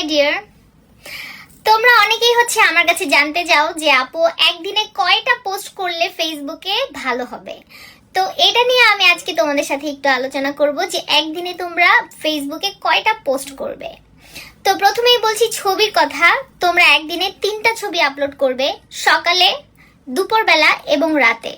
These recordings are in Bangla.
হাই ডিয়ার তোমরা অনেকেই হচ্ছে আমার কাছে জানতে চাও যে আপু, একদিনে কয়টা পোস্ট করলে ফেসবুকে ভালো হবে? তো এটা নিয়ে আমি আজকে তোমাদের সাথে একটু আলোচনা করব যে একদিনে তোমরা ফেসবুকে কয়টা পোস্ট করবে? তো প্রথমেই বলছি ছবির কথা, তোমরা একদিনে তিনটা ছবি আপলোড করবে সকালে, দুপুরবেলা এবং রাতে।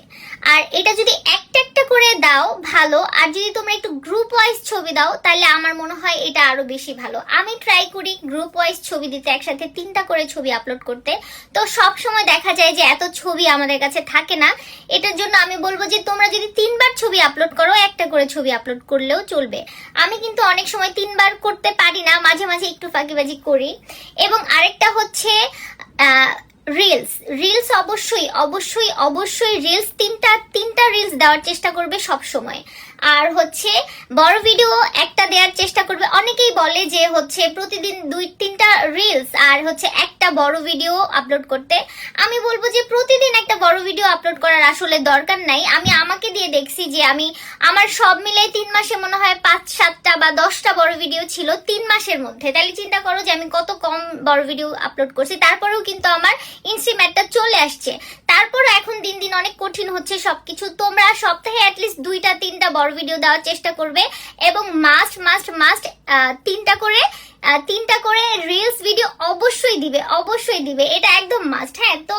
আর এটা যদি একটা একটা করে দাও, ভালো। আর যদি তোমরা একটু গ্রুপ ওয়াইজ ছবি দাও, তাহলে আমার মনে হয় এটা আরও বেশি ভালো। আমি ট্রাই করি গ্রুপ ওয়াইজ ছবি দিতে, একসাথে তিনটা করে ছবি আপলোড করতে। তো সব সময় দেখা যায় যে এত ছবি আমাদের কাছে থাকে না। এটার জন্য আমি বলব যে তোমরা যদি তিনবার ছবি আপলোড করো, একটা করে ছবি আপলোড করলেও চলবে। আমি কিন্তু অনেক সময় তিনবার করতে পারি না, মাঝে মাঝে একটু ফাঁকিবাজি করি। এবং আরেকটা হচ্ছে রিলস রিলস অবশ্যই অবশ্যই অবশ্যই রিলস তিনটা তিনটা রিলস দেওয়ার চেষ্টা করবে সব সময় আর হচ্ছে, বড় ভিডিও একটা দেওয়ার চেষ্টা করবে। অনেকেই বলে যে হচ্ছে প্রতিদিন দুই, তিনটা রিলস আর হচ্ছে একটা বড় ভিডিও আপলোড করতে। আমি বলব যে প্রতিদিন একটা বড় ভিডিও আপলোড করার আসলে দরকার নাই। আমি আমাকে দিয়ে দেখছি যে আমি, আমার সব মিলে তিন মাসে মনে হয় পাঁচ, সাতটা বা দশটা বড় ভিডিও ছিল তিন মাসের মধ্যে। তাহলে চিন্তা করো যে আমি কত কম বড় ভিডিও আপলোড করছি। তারপরেও কিন্তু আমার ইনস্ট্রিমেটটা চলে আসছে। তারপরও এখন দিন দিন অনেক কঠিন হচ্ছে সবকিছু। তোমরা সপ্তাহে অ্যাটলিস্ট দুইটা, তিনটা বড় ভিডিও দেওয়ার চেষ্টা করবে এবং মাস্ট মাস্ট মাস্ট তিনটা করে তিনটা করে রিলস ভিডিও অবশ্যই দিবে অবশ্যই দিবে। এটা একদম মাস্ট হ্যাঁ? তো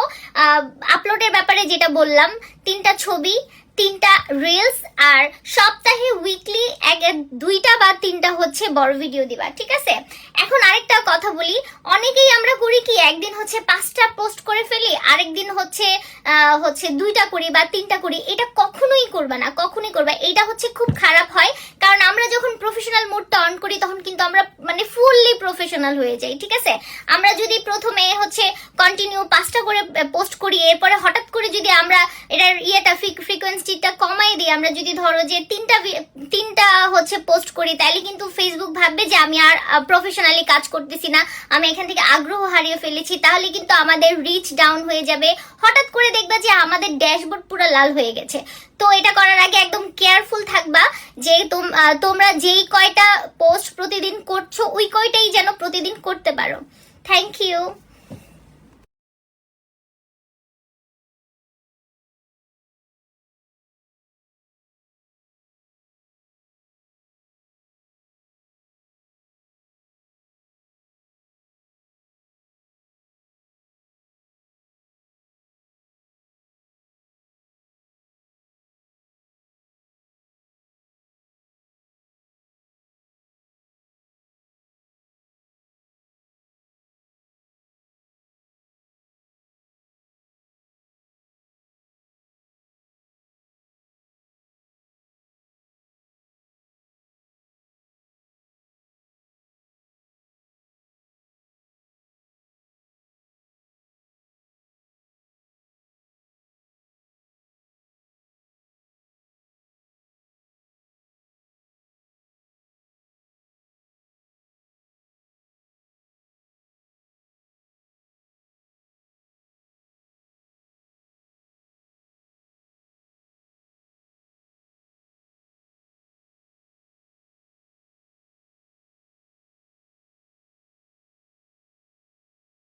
আপলোডের ব্যাপারে যেটা বললাম, তিনটা ছবি, তিনটা রিলস আর সপ্তাহে উইকলি এক দুইটা বা তিনটা হচ্ছে বড় ভিডিও দিবা, ঠিক আছে? এখন আরেকটা কথা বলি। অনেকেই আমরা করি কি, একদিন হচ্ছে পাঁচটা পোস্ট করে ফেলি, আরেকদিন হচ্ছে হচ্ছে দুইটা করি বা তিনটা করি। এটা কখনোই করবা না, কখনোই করবা। এটা হচ্ছে খুব খারাপ হয়, কারণ আমরা যখন প্রফেশনাল মোডটা অন করি, তখন কিন্তু আমরা প্রফেশনাল হয়ে যাই, ঠিক আছে? আমরা যদি প্রথমে হচ্ছে কন্টিনিউ পাঁচটা করে পোস্ট করি, এরপরে হঠাৎ করে যদি আমরা এটার ইয়েটা ফ্রিকোয়েন্সিটা কমাই দিই, আমরা যদি ধরো যে তিনটা তিনটা হচ্ছে পোস্ট করি, তাহলে কিন্তু ফেসবুক ভাববে যে আমি আর প্রফেশনালি কাজ করতেছি না, আমি এখান থেকে আগ্রহ হারিয়ে ফেলেছি, তাহলে কিন্তু আমাদের রিচ ডাউন হয়ে যাবে। হঠাৎ করে দেখবা যে আমাদের ড্যাশবোর্ড পুরো লাল হয়ে গেছে। তো এটা করার আগে একদম কেয়ারফুল থাকবা যে তোম- তোমরা যেই কয়টা পোস্ট প্রতিদিন করছ, ওই কয়টাই যেন প্রতিদিন করতে পারো। Thank you